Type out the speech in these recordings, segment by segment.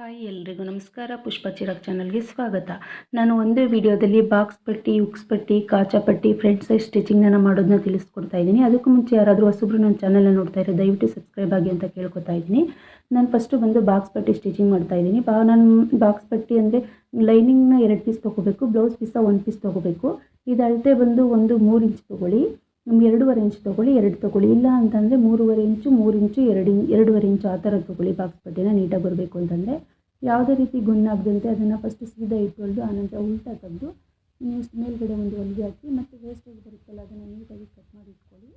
Hi ಎಲ್ರಿಗೂ ನಮಸ್ಕಾರ. ಪುಷ್ಪ ಚಿರಾಗ್ ಚಾನಲ್ಗೆ ಸ್ವಾಗತ. ನಾನು ಒಂದೇ ವಿಡಿಯೋದಲ್ಲಿ ಬಾಕ್ಸ್ ಪಟ್ಟಿ, ಉಕ್ಸ್ ಪಟ್ಟಿ, ಕಾಚಾ ಪಟ್ಟಿ ಸೈಡ್ ಸ್ಟಿಚಿಂಗ್ನ ಮಾಡೋದನ್ನ ತಿಳಿಸ್ಕೊಡ್ತಾ ಇದ್ದೀನಿ. ಅದಕ್ಕೂ ಮುಂಚೆ ಯಾರಾದರೂ ಹೊಸಬ್ರು ನನ್ನ ಚಾನಲ್ನ ನೋಡ್ತಾ ಇರೋ ದಯವಿಟ್ಟು ಸಬ್ಸ್ಕ್ರೈಬ್ ಆಗಿ ಅಂತ ಕೇಳ್ಕೊತಾ ಇದ್ದೀನಿ. ನಾನು ಫಸ್ಟು ಬಂದು ಬಾಕ್ಸ್ ಪಟ್ಟಿ ಸ್ಟಿಚಿಂಗ್ ಮಾಡ್ತಾ ಇದ್ದೀನಿ. ಬಾ, ನಾನು ಬಾಕ್ಸ್ ಪಟ್ಟಿ ಅಂದರೆ ಲೈನಿಂಗ್ನ ಎರಡು ಪೀಸ್ ತೊಗೋಬೇಕು ಬ್ಲೌಸ್ ಪೀಸ ಒಂದು ಪೀಸ್ ತೊಗೋಬೇಕು. ಇದು ಅಳತೆ ಬಂದು ಒಂದು ಮೂರು ಇಂಚ್ ತೊಗೊಳ್ಳಿ. ನಿಮ್ಗೆ ಎರಡೂವರೆ ಇಂಚ್ ತೊಗೊಳ್ಳಿ, ಎರಡು ತೊಗೊಳ್ಳಿ. ಇಲ್ಲ ಅಂತಂದರೆ ಮೂರುವರೆ ಇಂಚು ಮೂರು ಇಂಚು ಎರಡು ಎರಡೂವರೆ ಇಂಚು ಆ ಥರ ತೊಗೊಳ್ಳಿ ಬಾಕ್ಸ್ ಬಟ್ಟೆನ ನೀಟಾಗಿ ಬರಬೇಕು ಅಂತಂದರೆ. ಯಾವುದೇ ರೀತಿ ಗುಣ್ಣಾಗದಂತೆ ಅದನ್ನು ಫಸ್ಟ್ ಸೀದಾ ಇಟ್ಕೊಳ್ದು, ಆನಂತರ ಉಲ್ಟಾ ತೆಗೆದು, ನೀವು ಮೇಲ್ಗಡೆ ಒಂದು ಹೊಲಿಗೆ ಹಾಕಿ, ಮತ್ತು ವೇಸ್ಟೇಜ್ ಬರುತ್ತಲ್ಲ ಅದನ್ನು ನೀಟಾಗಿ ಕಟ್ ಮಾಡಿ ಇಟ್ಕೊಳ್ಳಿ.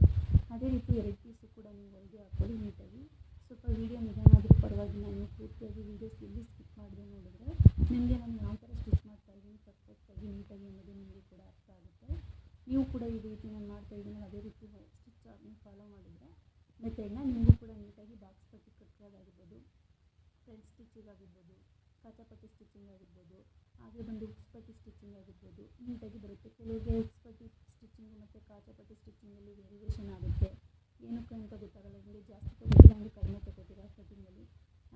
ಅದೇ ರೀತಿ ಎರಡು ಪೀಸು ಕೂಡ ನೀವು ಹೊಲಿಗೆ ಹಾಕ್ಕೊಳ್ಳಿ ನೀಟಾಗಿ. ಸ್ವಲ್ಪ ವೀಡಿಯೋ ನಿಧಾನ ಆದರೂ ಪರವಾಗಿಲ್ಲ ನಾನು ಪೂರ್ತಿಯಾಗಿ ಎಲ್ಲಿ ಸ್ಕಿಪ್ ಮಾಡಿದೆ ನೋಡಿದ್ರೆ, ನಿಮಗೆ ನಾನು ಯಾವ ಥರ ಸ್ಟಿಚ್ ಮಾಡ್ತಾ ಇದ್ದೀನಿ ಪರ್ಫೆಕ್ಟಾಗಿ ನೀಟಾಗಿ ಅನ್ನೋದು ನಿಮಗೆ ಕೂಡ ಅರ್ಥ ಆಗುತ್ತೆ ನೀವು ಕೂಡ ಈ ರೀತಿ ನಾನು ಮಾಡ್ತಾ ಇದ್ದೀನಿ ಅದೇ ರೀತಿ ಸ್ಟಿಚ್ ನೀವು ಫಾಲೋ ಮಾಡಿದರೆ ಮೆಥಡ್ನ ನಿಮಗೂ ಕೂಡ ನೀಟಾಗಿ ಬಾಕ್ಸ್ ಪಟ್ಟಿ ಕಟ್ಟೋದಾಗಿರ್ಬೋದು ಫ್ರಂಟ್ ಸ್ಟಿಚಿಂಗ್ ಆಗಿರ್ಬೋದು ಕಾಚಾಪಟ್ಟಿ ಸ್ಟಿಚಿಂಗ್ ಆಗಿರ್ಬೋದು, ಹಾಗೆ ಬಂದು ಉಕ್ಸ್ಪಟ್ಟಿ ಸ್ಟಿಚಿಂಗ್ ಆಗಿರ್ಬೋದು, ನೀಟಾಗಿ ಬರುತ್ತೆ. ಕೆಲವರಿಗೆ ಉಕ್ಸ್ಪಟ್ಟಿ ಸ್ಟಿಚಿಂಗು ಮತ್ತು ಕಾಚಾಪಟ್ಟಿ ಸ್ಟಿಚಿಂಗಲ್ಲಿ ವೇರಿಯೇಷನ್ ಆಗುತ್ತೆ. ಏನಕ್ಕೆ ಅಂತ ಗೊತ್ತಾಗಲ್ಲ ನಿಮಗೆ ಜಾಸ್ತಿ ತೊಗೋತೀರಾ ಅಂದರೆ ಕಡಿಮೆ ತೊಗೋತೀರಾ ಕಟಿಂಗಲ್ಲಿ.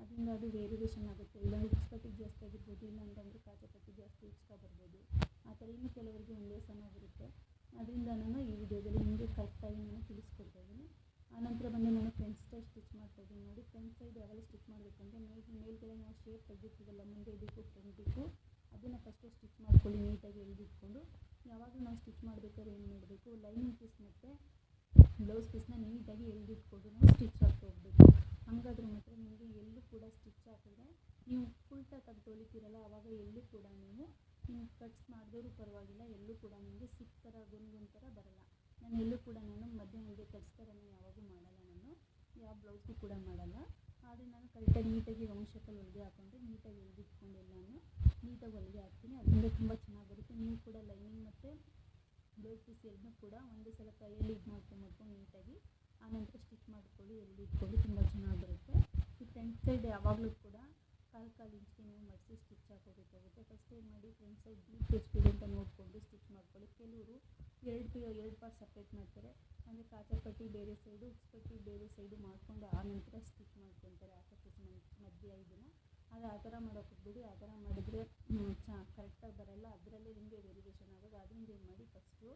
ಅದರಿಂದ ಅದು ವೇರಿಯೇಷನ್ ಆಗುತ್ತೆ. ಇಲ್ಲ ಉಕ್ಸ್ಪಟ್ಟಿ ಜಾಸ್ತಿ ಆಗಿರ್ಬೋದು, ಇಲ್ಲ ಅಂತಂದರೆ ಕಾಚಾಪಟ್ಟಿ ಜಾಸ್ತಿ ಎಕ್ಸ್ಟ್ರಾ ಬರ್ಬೋದು. ಆ ಥರ ಇನ್ನೂ ಕೆಲವರಿಗೆ ಒಂದೇ ಸಮ ಬರುತ್ತೆ. ಅದರಿಂದ ನಾನು ಈ ವಿಡಿಯೋದಲ್ಲಿ ನಿಮಗೆ ಕರೆಕ್ಟಾಗಿ ನಾನು ತಿಳಿಸ್ಕೊಡ್ತಾ ಇದ್ದೀನಿ. ಆನಂತರ ಬಂದು ನಾನು ಫ್ರಂಟ್ ಸೈಡ್ ಸ್ಟಿಚ್ ಮಾಡ್ತಾ ಇದ್ದೀನಿ. ನೋಡಿ ಫ್ರಂಟ್ ಸೈಡ್ ಯಾವಾಗ ಸ್ಟಿಚ್ ಮಾಡಬೇಕು ಅಂದರೆ ಮೇಲ್ ಮೇಲ್ಗಡೆ ನಾವು ಶೇಪ್ ತೆಗೆದಿರ್ತೀವಲ್ಲ ಮುಂದೆ ಬೇಕು ಫ್ರಂಟ್ ಬೇಕು ಅದನ್ನು ಫಸ್ಟು ಸ್ಟಿಚ್ ಮಾಡ್ಕೊಳ್ಳಿ, ನೀಟಾಗಿ ಎಳೆದಿಟ್ಕೊಂಡು ಯಾವಾಗ ನಾವು ಸ್ಟಿಚ್ ಮಾಡಬೇಕಾದ್ರೆ ಏನು ಮಾಡಬೇಕು? ಲೈನಿಂಗ್ ಪೀಸ್ ಮತ್ತು ಬ್ಲೌಸ್ ಪೀಸ್ನ ನೀಟಾಗಿ ಎಳೆದಿಟ್ಕೊಂಡು ನಾವು ಸ್ಟಿಚ್ ಹಾಕ್ತಾ ಹೋಗಬೇಕು. ಹಾಗಾದ್ರೆ ಮಾತ್ರ ನಿಮಗೆ ಎಲ್ಲೂ ಕೂಡ ಸ್ಟಿಚ್ ಹಾಕಿದ್ರೆ ನೀವು ಉಲ್ಟಾ ತೆಗೆದು ಹೊಲಿತೀರಲ್ಲ ಆವಾಗ ಎಲ್ಲೂ ಕೂಡ ನೀವು ನೀವು ಕಟ್ಸ್ ಮಾಡಿದವರು ಪರವಾಗಿಲ್ಲ ಎಲ್ಲೂ ಕೂಡ ನಿಮಗೆ ಸಿಕ್ ಥರ ಗುನ್ಗುನ್ ಥರ ಬರಲ್ಲ. ನಾನು ಎಲ್ಲೂ ಕೂಡ ನಾನು ಮಧ್ಯೆ ಮಧ್ಯೆ ಕಟ್ಸ್ ಥರನೇ ಯಾವಾಗೂ ಮಾಡಲ್ಲ ನಾನು. ಯಾವ ಬ್ಲೌಸ್ಗೂ ಕೂಡ ಮಾಡಲ್ಲ. ಆದರೆ ನಾನು ಕರೆಕ್ಟಾಗಿ ನೀಟಾಗಿ ರೌಂಡ್ ಶೇಪಲ್ಲಿ ಹೊಲಿಗೆ ಹಾಕ್ಕೊಂಡು ನೀಟಾಗಿ ಎಲ್ದಿಟ್ಕೊಂಡೆ ನಾನು ನೀಟಾಗಿ ಹೊಲಿಗೆ ಹಾಕ್ತೀನಿ. ಅದರಿಂದ ತುಂಬ ಚೆನ್ನಾಗಿ ಬರುತ್ತೆ ನೀವು ಕೂಡ ಲೈನಿಂಗ್ ಮತ್ತು ಬ್ಲೌಸ್ ಪೀಸ್ ಎರಡನ್ನೂ ಕೂಡ ಒಂದೇ ಸಲ ಕೈಯಲ್ಲಿ ಇದು ಮಾಡ್ಕೊಂಡು ನೀಟಾಗಿ, ಆನಂತರ ಸ್ಟಿಚ್ ಮಾಡ್ಕೊಳ್ಳಿ ಎಲ್ಲಿ ಇಟ್ಕೊಳ್ಳಿ, ತುಂಬ ಚೆನ್ನಾಗಿ ಬರುತ್ತೆ ಈ ಫ್ರಂಟ್ ಸೈಡ್ ಯಾವಾಗಲೂ ಕೂಡ ಕಾಲು ಕಾಲು ಇಂಚ್ಗೆ ನೀವು ಮಡಿಸಿ ಸ್ಟಿಚ್ ಹಾಕೋಬೇಕಾಗುತ್ತೆ. ಫಸ್ಟ್ ಏನು ಮಾಡಿ ಫ್ರಂಟ್ ಸೈಡ್ ಡೀಪ್ ಎಷ್ಟಿದೆ ಅಂತ ನೋಡಿಕೊಂಡು ಸ್ಟಿಚ್ ಮಾಡ್ಕೊಳ್ಳಿ. ಕೆಲವರು ಎರಡು ಎರಡು ಪಾರ್ಟ್ ಸಪ್ರೇಟ್ ಮಾಡ್ತಾರೆ. ಅಂದರೆ ಕಾಚಾಪಟ್ಟಿ ಬೇರೆ ಸೈಡು ಉಕ್ಸ್ಪಟ್ಟಿ ಬೇರೆ ಸೈಡು ಮಾಡಿಕೊಂಡು ಆ ನಂತರ ಸ್ಟಿಚ್ ಮಾಡ್ಕೊತಾರೆ ಆ ಕಟ್ಟಿ ಮಧ್ಯ ಇದನ್ನು ಆದರೆ ಆ ಥರ ಮಾಡೋಕೆ ಹೋಗ್ಬಿಡಿ. ಆ ಥರ ಮಾಡಿದ್ರೆ ಚಾ ಕರೆಕ್ಟಾಗಿ ಬರಲ್ಲ. ಅದರಲ್ಲೇ ನಿಮಗೆ ವೇರಿಯೇಷನ್ ಆಗೋದು. ಅದರಿಂದ ಏನು ಮಾಡಿ ಫಸ್ಟು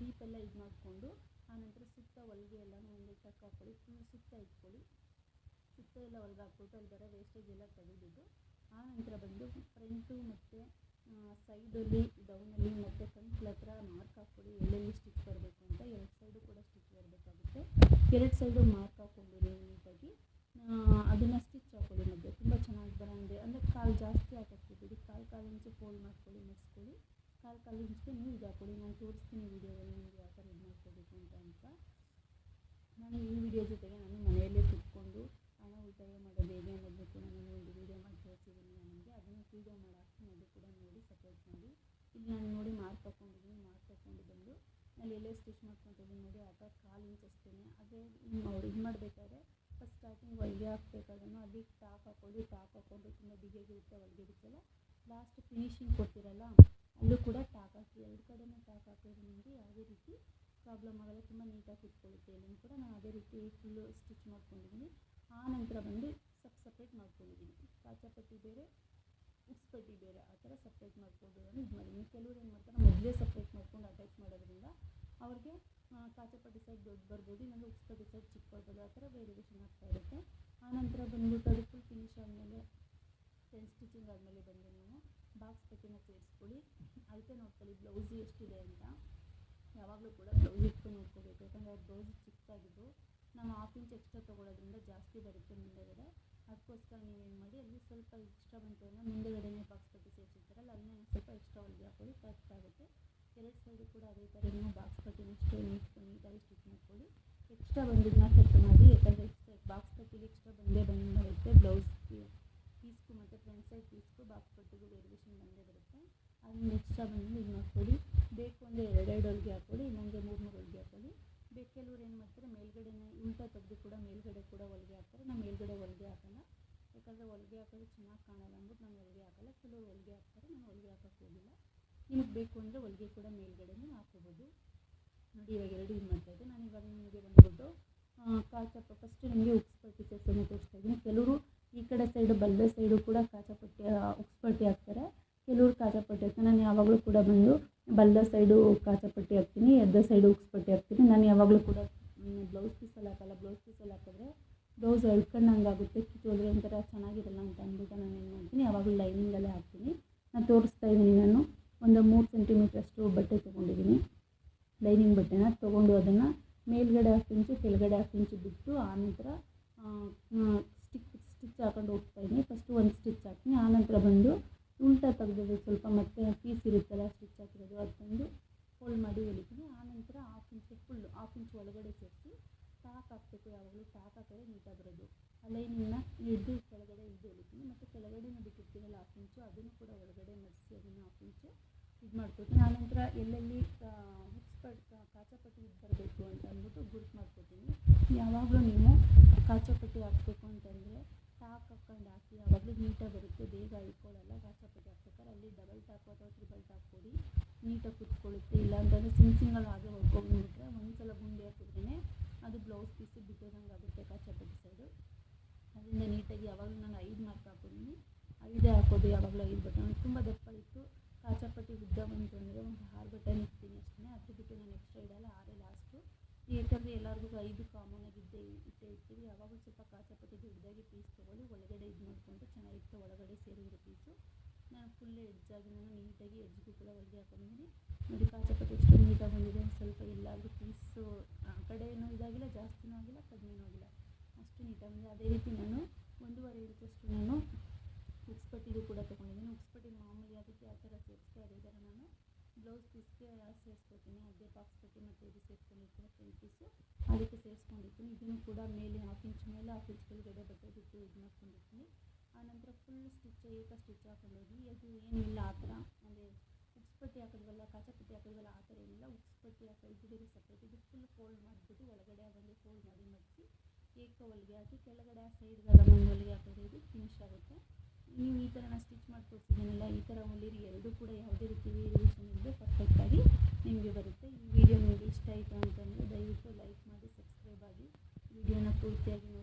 ಡೀಪೆಲ್ಲ ಇದು ಮಾಡಿಕೊಂಡು ಆನಂತರ ಸುತ್ತ ಹೊಲಿಗೆ ಎಲ್ಲನೂ ಒಂದು ಟಕ್ ಹಾಕ್ಕೊಳ್ಳಿ ಸುತ್ತ ಇಟ್ಕೊಳ್ಳಿ. ಸುತ್ತ ಎಲ್ಲ ಹೊಲ್ಗೆ ಹಾಕ್ಬಿಟ್ಟು ಅಲ್ಲಿ ಬರೋ ವೇಸ್ಟೇಜ್ ಎಲ್ಲ ತೆಗೆದಿದ್ದು. ಆ ನಂತರ ಬಂದು ಫ್ರಂಟು ಮತ್ತು ಸೈಡಲ್ಲಿ ಡೌನಲ್ಲಿ ಮತ್ತು ಫ್ರಂಟ್ ಹತ್ರ ಮಾರ್ಕ್ ಹಾಕ್ಕೊಳ್ಳಿ ಎಲ್ಲೆಲ್ಲಿ ಸ್ಟಿಚ್ ಬರಬೇಕು ಅಂತ ಎರಡು ಸೈಡು ಕೂಡ ಸ್ಟಿಚ್ ಬರಬೇಕಾಗುತ್ತೆ. ಎರಡು ಸೈಡು ಮಾರ್ಕ್ ಹಾಕ್ಕೊಂಡಿರಿ ನೀಟಾಗಿ. ಅದನ್ನು ಸ್ಟಿಚ್ ಹಾಕ್ಕೊಳ್ಳಿ ಮಧ್ಯೆ. ತುಂಬ ಚೆನ್ನಾಗಿ ಬರೋಂಗೆ ಅಂದರೆ ಕಾಲು ಜಾಸ್ತಿ ಹಾಕಿಬಿಡಿ ಕಾಲು ಕಾಲು ಇಂಚು ಫೋಲ್ಡ್ ಮಾಡ್ಕೊಳ್ಳಿ, ಮುಚ್ಕೊಳ್ಳಿ. ಕಾಲು ಕಾಲು ಇಂಚಿಗೆ ನೀವು ಇದು ಹಾಕ್ಕೊಳ್ಳಿ. ನಾನು ತೋರಿಸ್ತೀನಿ ವೀಡಿಯೋದಲ್ಲಿ ನಿಮಗೆ ಯಾವ ಥರ ಇದು ಮಾಡ್ಕೋಬೇಕು ಅಂತ ಅಂತ. ನಾನು ಈ ವಿಡಿಯೋ ಜೊತೆಗೆ ನಾನು ಮನೆಯಲ್ಲೇ ಕುತ್ಕೊಂಡು ಹಣ ಉಳಿತಾಯ ಮಾಡೋದು ಹೇಗೆ ಕೂಡ ನಾನು ಒಂದು ವೀಡಿಯೋ ಮಾಡಿ ತೋರಿಸಿದ್ದೀನಿ ನನಗೆ ಅದನ್ನು ವೀಡಿಯೋ ಮಾಡಿ ಹಾಕ್ತೀನಿ ಅದು ಕೂಡ ನೋಡಿ ಸಪೋರ್ಟ್ ಮಾಡಿ. ಇಲ್ಲಿ ನಾನು ನೋಡಿ ಮಾರ್ಕ್ ಹಾಕ್ಕೊಂಡಿದ್ದೀನಿ ಮಾರ್ಕ್ ಹಾಕ್ಕೊಂಡು ಬಂದು ನಾನು ಎಲ್ಲೇ ಸ್ಟಿಚ್ ಮಾಡ್ಕೊತಿದ್ದೀನಿ ನೋಡಿ, ಆ ಥರ ಕಾಲು ಇಂಚ್ ಅಷ್ಟೇ ಅದೇ ಅವ್ರು ಇದು ಮಾಡಬೇಕಾದ್ರೆ ಫಸ್ಟ್ ಸ್ಟಾರ್ಟಿಂಗ್ ಹೊಲಿಗೆ ಹಾಕ್ಬೇಕಾದ್ರೂ ಅದಕ್ಕೆ ಟಾಪ್ ಹಾಕ್ಕೊಂಡು ಟಾಪ್ ಹಾಕೊಂಡು ತುಂಬ ಬಿಗಿಯಾಗಿರುತ್ತೆ ಹೊಲಿಗೆ ಬಿಚ್ಚಲ್ಲ ಲಾಸ್ಟ್ ಫಿನಿಶಿಂಗ್ ಕೊಡ್ತೀರಲ್ಲ, ಅಲ್ಲೂ ಕೂಡ ಟಾಪ್ ಹಾಕಿ, ಎರಡು ಕಡೆನೂ ಟಾಪ್ ಹಾಕಿದ್ರೆ ನಿಮಗೆ ಯಾವುದೇ ರೀತಿ ಪ್ರಾಬ್ಲಮ್ ಆಗಲ್ಲ. ತುಂಬ ನೀಟಾಗಿ ಕುತ್ಕೊಳ್ಳುತ್ತೆ ಎಲ್ಲೂ ಕೂಡ ನಾನು ಅದೇ ರೀತಿ ಫುಲ್ಲು ಸ್ಟಿಚ್ ಮಾಡ್ಕೊಂಡಿದ್ದೀನಿ. ಆ ನಂತರ ಬಂದು ಸಪ್ ಸಪ್ರೇಟ್ ಮಾಡ್ಕೊಂಡಿದ್ದೀನಿ. ಕಾಚಾಪಟ್ಟಿ ಬೇರೆ ಉಕ್ಸ್ಪಟ್ಟಿ ಬೇರೆ, ಆ ಥರ ಸಪ್ರೇಟ್ ಮಾಡ್ಕೊಂಡು ಇದು ಮಾಡಿದ್ದೀನಿ. ಕೆಲವ್ರು ಏನು ಮಾಡ್ತಾರೆ, ಮೊದಲೇ ಸಪ್ರೇಟ್ ಮಾಡ್ಕೊಂಡು ಅಟ್ಯಾಚ್ ಮಾಡೋದ್ರಿಂದ ಅವ್ರಿಗೆ ಕಾಚಾಪಟ್ಟಿ ಸೈಡ್ ದೊಡ್ಡ ಬರ್ಬೋದು, ಇಲ್ಲಾಂದರೆ ಉಕ್ಸ್ಪಟ್ಟಿ ಸೈಡ್ ಚಿಕ್ಕ ಬರ್ಬೋದು, ಆ ಥರ ವೇರಿಯೇಷನ್ ಆಗ್ತಾ ಇರುತ್ತೆ. ಆನಂತರ ಬಂದ್ಬಿಟ್ಟು ಅದು ಫುಲ್ ಫಿನಿಶ್ ಆದಮೇಲೆ ಟೆನ್ ಸ್ಟಿಚಿಂಗ್ ಆದಮೇಲೆ ಬಂದು ನೀವು ಬಾಕ್ಸ್ ಪಟ್ಟಿನ ಸೇರಿಸ್ಕೊಳ್ಳಿ. ಅಳತೆ ನೋಡ್ಕೊಳ್ಳಿ ಬ್ಲೌಸು ಎಷ್ಟಿದೆ ಅಂತ. ಯಾವಾಗಲೂ ಕೂಡ ಬ್ಲೌಸ್ ಇಟ್ಕೊಂಡು ನೋಡ್ಕೋಬೇಕು. ಯಾಕಂದರೆ ಬ್ಲೌಸ್ ಚಿಕ್ಕದಾಗಿದ್ದು ನಾವು ಹಾಫ್ ಇಂಚ್ ಎಕ್ಸ್ಟ್ರಾ ತೊಗೊಳೋದ್ರಿಂದ ಜಾಸ್ತಿ ಬರುತ್ತೆ ಮುಂದೆಗಡೆ. ಅದಕ್ಕೋಸ್ಕರ ನೀವೇನು ಮಾಡಿ, ಅಲ್ಲಿ ಸ್ವಲ್ಪ ಎಕ್ಸ್ಟ್ರಾ ಬಂತು ಅಂದರೆ ಮುಂದೆಗಡೆನೇ ಬಾಕ್ಸ್ ಪಟ್ಟಿ ಸೇರಿಸಿರ್ತಾರಲ್ಲ ಅಲ್ಲೇ ಸ್ವಲ್ಪ ಎಕ್ಸ್ಟ್ರಾ ಹೊಲಿಗೆ ಹಾಕೊಳ್ಳಿ ಕರೆಕ್ಟ್ ಆಗುತ್ತೆ. ಎರಡು ಸೈಡು ಕೂಡ ಅದೇ ಥರ ನೀವು ಬಾಕ್ಸ್ ಪಟ್ಟಿನ ಅಷ್ಟೇ ನೀಟ್ಕೊಂಡು ನೀಟಾಗಿ ಸ್ಟಿಚ್ ಮಾಡ್ಕೊಳ್ಳಿ. ಎಕ್ಸ್ಟ್ರಾ ಬಂದಿದ್ದನ್ನ ಸೆಟ್ ಮಾಡಿ, ಯಾಕಂದರೆ ಬಾಕ್ಸ್ ಪಟ್ಟಿಗೆ ಎಕ್ಸ್ಟ್ರಾ ಬಂದೇ ಬಂದು ಬ್ಲೌಸ್ ಪೀಸ್ಗೂ ಮತ್ತು ಫ್ರಂಟ್ ಸೈಡ್ ಪೀಸ್ಗೂ ಬಾಕ್ಸ್ ಪಟ್ಟಿಗೂ ವೇರಿಯೇಷನ್ ಬಂದೇ ಬರುತ್ತೆ. ಅದನ್ನ ಎಕ್ಸ್ಟ್ರಾ ಬಂದು ಇದು ಮಾಡ್ಕೊಳ್ಳಿ ಬೇಕು ಅಂದರೆ ಎರಡೆರಡು ಹೊಲಿಗೆ ಹಾಕ್ಕೊಳ್ಳಿ, ಇಲ್ಲಾಂದರೆ ಮೂರು ಮೂರು ಹೊಲಿಗೆ ಹಾಕ್ಕೊಳ್ಳಿ. ಬೇಕು ಕೆಲವ್ರು ಏನು ಮಾಡ್ತಾರೆ, ಮೇಲ್ಗಡೆನೇ ಉಲ್ಟಾ ತೆಗೆದು ಕೂಡ ಮೇಲ್ಗಡೆ ಕೂಡ ಹೊಲಿಗೆ ಹಾಕ್ತಾರೆ. ನಾನು ಮೇಲ್ಗಡೆ ಹೊಲಿಗೆ ಹಾಕಲ್ಲ. ಯಾಕಂದರೆ ಹೊಲಿಗೆ ಹಾಕೋದು ಚೆನ್ನಾಗಿ ಕಾಣಲ್ಲ ಅಂದ್ಬಿಟ್ಟು ನಾನು ಹೊಲಿಗೆ ಹಾಕಲ್ಲ. ಕೆಲವರು ಹೊಲಿಗೆ ಹಾಕ್ತಾರೆ ನಾನು ಹೊಲಿಗೆ ಹಾಕೋಕ್ಕೆ ಹೋಗಿಲ್ಲ. ನಿಮಗೆ ಬೇಕು ಅಂದರೆ ಹೊಲಿಗೆ ಕೂಡ ಮೇಲ್ಗಡೆನೇ ಹಾಕೋಬೋದು. ನೋಡಿ, ಇವಾಗ ಎರಡು ಇದು ಮಾಡ್ತಾಯಿದ್ದೆ ನಾನು ಇವಾಗ ನಿಮಗೆ ಬಂದ್ಬಿಟ್ಟು ಕಾಚಪ್ಪ ಫಸ್ಟ್ ನಿಮಗೆ ಉಕ್ಸ್ಪಟ್ಟಿ ಪಟ್ಟಿ ಸೆಸನ್ನು ತೋರಿಸ್ತಾ ಇದ್ದೀನಿ. ಕೆಲವರು ಈ ಕಡೆ ಸೈಡು ಬಲ್ಲೆ ಸೈಡು ಕೂಡ ಕಾಚಾಪಟ್ಟಿ ಉಕ್ಸ್ಪಟ್ಟಿ ಹಾಕ್ತಾರೆ. ಕೆಲವರು ಕಾಚಾಪಟ್ಟಿ ಹಾಕ್ತಾರೆ. ನಾನು ಯಾವಾಗಲೂ ಕೂಡ ಬಂದು ಬಲ್ಲ ಸೈಡು ಕಾಚಪಟ್ಟಿ ಹಾಕ್ತೀನಿ, ಎದ್ದ ಸೈಡು ನಾನು ಯಾವಾಗಲೂ ಕೂಡ ಬ್ಲೌಸ್ ಪೀಸಲ್ಲಿ ಹಾಕಲ್ಲ ಬ್ಲೌಸ್ ಪೀಸಲ್ಲಿ ಹಾಕಿದ್ರೆ ಬ್ಲೌಸ್ ಎಳ್ಕೊಂಡಂಗೆ ಆಗುತ್ತೆ ಕಿತ್ತೋದ್ರೆ ಒಂಥರ ಚೆನ್ನಾಗಿರಲ್ಲ ಅಂತ ಅಂದ್ಬಿಟ್ಟು ನಾನು ಏನು ಮಾಡ್ತೀನಿ, ಯಾವಾಗಲೂ ಲೈನಿಂಗಲ್ಲೇ ಹಾಕ್ತೀನಿ. ನಾನು ತೋರಿಸ್ತಾ ಇದ್ದೀನಿ ನಾನು, ಒಂದು ಮೂರು ಸೆಂಟಿಮೀಟ್ರಷ್ಟು ಬಟ್ಟೆ ತೊಗೊಂಡಿದ್ದೀನಿ. ಲೈನಿಂಗ್ ಬಟ್ಟೆನ ತೊಗೊಂಡು ಅದನ್ನು ಮೇಲ್ಗಡೆ ಹಾಫ್ ಇಂಚು ಕೆಳಗಡೆ ಹಾಫ್ ಇಂಚು ಬಿಟ್ಟು ಆನಂತರ ಸ್ಟಿಚ್ ಸ್ಟಿಚ್ ಹಾಕೊಂಡು ಹೋಗ್ತಾ ಇದ್ದೀನಿ ಫಸ್ಟು ಒಂದು ಸ್ಟಿಚ್ ಹಾಕ್ತೀನಿ, ಆನಂತರ ಬಂದು ಉಲ್ಟಾ ತೆಗ್ದಿದ್ದು ಸ್ವಲ್ಪ ಮತ್ತೆ ಪೀಸ್ ಇರುತ್ತಲ್ಲ ಸ್ಟಿಚ್ ಹಾಕಿರೋದು, ಅದು ಬಂದು ಫೋಲ್ಡ್ ಮಾಡಿ ಹೊಲಿತೀನಿ. ಆನಂತರ half inch full half inch ಒಳಗಡೆ ಸೇರಿಸಿ ಟಾಕ್ ಹಾಕ್ಬೇಕು ಯಾವಾಗಲೂ ಟಾಕ್ ಹಾಕಿದ್ರೆ ನೀಟಾಗಿ ಬರೋದು. ಆ ಲೈನಿಂಗ್ನ ಹಿಡಿದು ಕೆಳಗಡೆ ಹಿಡಿದು ಹೊಲಿತೀನಿ. ಮತ್ತು ಕೆಳಗಡೆನೂ ಬಿಟ್ಟಿರ್ತೀನಲ್ಲ ಹಾಫ್ ಇಂಚು ಅದನ್ನು ಕೂಡ ಒಳಗಡೆ ಮಡಿಸಿ ಅದನ್ನು ಹಾಫ್ ಇಂಚು ಇದು ಮಾಡ್ಕೊತೀನಿ ಆನಂತರ ಎಲ್ಲೆಲ್ಲಿ ಹುಚ್ಪಟ್ ಕಾಚಾಪಟ್ಟಿ ಇದು ಬರಬೇಕು ಅಂತ ಅಂದ್ಬಿಟ್ಟು ಗುರುತು ಮಾಡ್ಕೊತೀನಿ ಯಾವಾಗಲೂ ನೀವು ಕಾಚಾಪಟ್ಟಿ ಹಾಕಬೇಕು ಅಂತಂದರೆ ಟಾಕ್ ಹಾಕ್ಕೊಂಡು ಹಾಕಿ, ಯಾವಾಗಲೂ ನೀಟಾಗಿ ಬರುತ್ತೆ. ಬೇಗ ಇಟ್ಕೊಳ್ಳಲ್ಲ, ಕಾಚಾಪಟ್ಟಿ ಹಾಕ್ಬೇಕಾದ್ರೆ ಅಲ್ಲಿ ಡಬಲ್ ಟಾಪ್ ಅಥವಾ ತ್ರಿಬಲ್ ಟಾಪ್ ಕೊಡಿ. ನೀಟಾಗಿ ಕುತ್ಕೊಳ್ಳುತ್ತೆ ಇಲ್ಲ ಅಂತಂದರೆ ಸಿಂಗ್ ಸಿಂಗಲ್ ಹಾಗೆ ಹೊಡ್ಕೊಂಡ್ಬಿಟ್ರೆ ಒಂದು ಸಲ ಗುಂಡಿ ಹಾಕಿದ್ರೇ ಅದು ಬ್ಲೌಸ್ ಪೀಸು ಬಿಟ್ಟಿರೋಂಗೆ ಆಗುತ್ತೆ ಕಾಚಾಪಟ್ಟಿ ಸೈಡು ಅದರಿಂದ ನೀಟಾಗಿ ಯಾವಾಗಲೂ ನಾನು ಐದು ಮಾರ್ಕ್ ಹಾಕಿದ್ದೀನಿ ಐದೇ ಹಾಕೋದು ಯಾವಾಗಲೂ ಐದು ಬಟನ್ ತುಂಬ ದಪ್ಪ ಇತ್ತು. ಕಾಚಾಪಟ್ಟಿ ಉದ್ದ ಬಂತು ಅಂದರೆ ಒಂದು ಆರು ಬಟನ್ ಇರ್ತೀನಿ ಅಷ್ಟೇ. ಅದು ಬಿಟ್ಟು ನಾನು ಎಕ್ಸ್ಟ್ರಾ ಇಡಲ್ಲ, ಆರೇ ಲಾಸ್ಟು ಏಕೆಂದರೆ ಎಲ್ಲರಿಗೂ ಐದು ಕಾಮನ್ ಇದ್ದೇ ಇಟ್ಟೇ ಇರ್ತೀವಿ. ಯಾವಾಗಲೂ ಸ್ವಲ್ಪ ಕಾಚಾಪಟ್ಟಿ ದೊಡ್ಡದಾಗಿ ಪೀಸ್ ತೊಗೊಳ್ಳಿ, ಒಳಗಡೆ ಇದು ಮಾಡಿಕೊಂಡು ಚೆನ್ನಾಗಿತ್ತು, ಒಳಗಡೆ ಸೇರಿರೋ ಪೀಸು ನಾನು ಫುಲ್ ಎಡ್ಜಾಗಿ ನಾನು ನೀಟಾಗಿ ಎಜ್ಜಿಗೂ ಕೂಡ ಹೊಲಿಗೆ ಹಾಕೊಂಡಿದ್ದೀನಿ. ನೋಡಿ ಕಾಚಾಪಟ್ಟಿ ಎಷ್ಟು ನೀಟಾಗಿ ಬಂದಿದೆ, ಸ್ವಲ್ಪ ಎಲ್ಲಾದರೂ ಪೀಸು ಆ ಕಡೆಯೂ ಇದಾಗಿಲ್ಲ, ಜಾಸ್ತಿನೂ ಆಗಿಲ್ಲ, ಕಡಿಮೆನೂ ಆಗಿಲ್ಲ. ಅಷ್ಟು ನೀಟಾಗಿ ಬಂದಿದೆ. ಅದೇ ರೀತಿ ನಾನು ಒಂದೂವರೆ ಇಂಚಷ್ಟು ನಾನು ಉಕ್ಸ್ಪಟ್ಟಿದು ಕೂಡ ತೊಗೊಂಡಿದ್ದೀನಿ. ಉಕ್ಸ್ಪಟ್ಟಿ ಮಾಮೂಲಿ ಅದಕ್ಕೆ ಯಾವ ಥರ ಸೇರಿಸ್ತೀವಿ ಅದೇ ಥರ ನಾನು ಬ್ಲೌಸ್ ಪೀಸ್ಗೆ ಸೇರಿಸ್ಕೊತೀನಿ ಅದೇ ಬಾಕ್ಸ್ ಪಟ್ಟಿ ಮತ್ತು ಇದು ಸೇರಿಸ್ಕೊಂಡಿರ್ತೀನಿ ಫ್ರಂಟ್ ಪೀಸು ಅದಕ್ಕೆ ಸೇರಿಸ್ಕೊಂಡಿರ್ತೀನಿ. ಇದನ್ನು ಕೂಡ ಮೇಲೆ ಹಾಫ್ ಇಂಚ್ ಮೇಲೆ ಹಾಫ್ ಇಂಚ್ ಕೆಳಗಡೆ ಬಟ್ಟೆ ಬಿಟ್ಟು ಇದು ಮಾಡ್ಕೊಂಡಿರ್ತೀನಿ. ಆನಂತರ ಫುಲ್ ಸ್ಟಿಚ್ ಏಕ ಸ್ಟಿಚ್ ಹಾಕೊಂಡೋಗಿ ಅದು ಏನಿಲ್ಲ ಆ ಥರ, ಅಂದರೆ ಉಕ್ಸ್ಪಟ್ಟಿ ಹಾಕಿದ್ವಲ್ಲ ಕಾಚಾಪಟ್ಟಿ ಹಾಕಿದ್ವಲ್ಲ, ಆ ಥರ ಏನಿಲ್ಲ ಉಕ್ಸ್ಪಟ್ಟಿ ಹಾಕೋ, ಇದು ಬೇರೆ ಸಪ್ರೇಟ್ ಇದು ಫುಲ್ ಫೋಲ್ಡ್ ಮಾಡಿಬಿಟ್ಟು ಒಳಗಡೆ ಅದೊಂದು ಫೋಲ್ಡ್ ಮಾಡಿ ಮಡಿಸಿ ಏಕ ಹೊಲಿಗೆ ಹಾಕಿ, ಕೆಳಗಡೆ ಆ ಸೈಡ್ಗೆಲ್ಲ ಒಂದು ಹೊಲಿಗೆ ಹಾಕಿದ್ರೆ ಇದು ಫಿನಿಶ್ ಆಗುತ್ತೆ. ನೀವು ಈ ಥರ ನಾನು ಸ್ಟಿಚ್ ಮಾಡಿ ತೋರಿಸಿದ್ದೀನಲ್ಲ, ಈ ಥರ ಹೊಲಿರಿ, ಎರಡೂ ಕೂಡ ಯಾವುದೇ ರೀತಿ ವೇರಿಯೇಷನ್ ಇಲ್ಲದೆ ಪರ್ಫೆಕ್ಟಾಗಿ ನಿಮಗೆ ಬರುತ್ತೆ. ಈ ವಿಡಿಯೋ ನಿಮಗೆ ಇಷ್ಟ ಆಯಿತು ಅಂತಂದರೆ ದಯವಿಟ್ಟು ಲೈಕ್ ಮಾಡಿ ಸಬ್ಸ್ಕ್ರೈಬ್ ಆಗಿ ವಿಡಿಯೋನ ಪೂರ್ತಿಯಾಗಿ ನೋಡಿ.